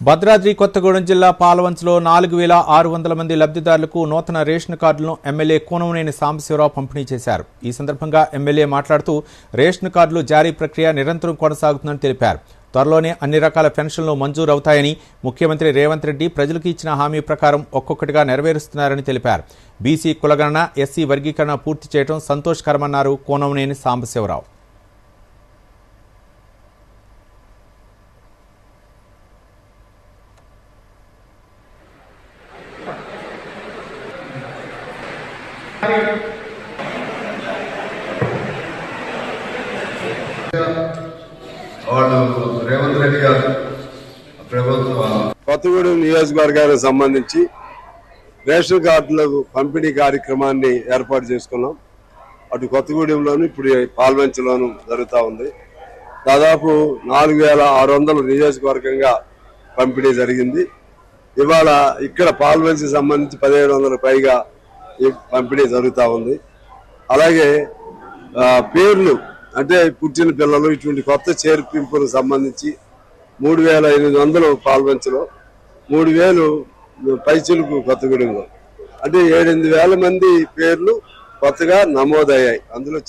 భద్రాద్రి కొత్తగూడెం జిల్లా పాలవంచలో నాలుగు వేల ఆరు వందల మంది లబ్ధిదారులకు నూతన రేషన్ కార్డులను ఎమ్మెల్యే కూనమనేని సాంబశివరావు పంపిణీ చేశారు. ఈ సందర్భంగా ఎమ్మెల్యే మాట్లాడుతూ రేషన్ కార్డులు జారీ ప్రక్రియ నిరంతరం కొనసాగుతుందని తెలిపారు. త్వరలోనే అన్ని రకాల పెన్షన్లు మంజూరు అవుతాయని ముఖ్యమంత్రి రేవంత్ రెడ్డి ప్రజలకు ఇచ్చిన హామీ ప్రకారం ఒక్కొక్కటిగా నెరవేరుస్తున్నారని తెలిపారు. బీసీ కులగణన ఎస్సీ వర్గీకరణ పూర్తి చేయడం సంతోషకరమన్నారు కూనమనేని సాంబశివరావు. వాళ్ళు రేవంత్ రెడ్డి గారు ప్రభుత్వ కొత్తగూడెం నియోజకవర్గానికి సంబంధించి రేషన్ కార్డులకు పంపిణీ కార్యక్రమాన్ని ఏర్పాటు చేసుకున్నాం. అటు కొత్తగూడెంలోను ఇప్పుడు పాల్వంచలోను జరుగుతూ ఉంది. దాదాపు నాలుగు వేల ఆరు వందల నియోజకవర్గంగా పంపిణీ జరిగింది. ఇవాళ ఇక్కడ పాల్వంచి సంబంధించి పదిహేడు వందల పైగా పంపిణీ జరుగుతూ ఉంది. అలాగే పేర్లు అంటే పుట్టిన పిల్లలు ఇటువంటి కొత్త చేర్పింపులకు సంబంధించి మూడు వేల ఎనిమిది వందలు పాల్వంచలో మూడు వేలు పైచులకు కొత్తగూడెంలో అంటే ఏడెనిమిది వేల మంది పేర్లు కొత్తగా నమోదయ్యాయి. అందులో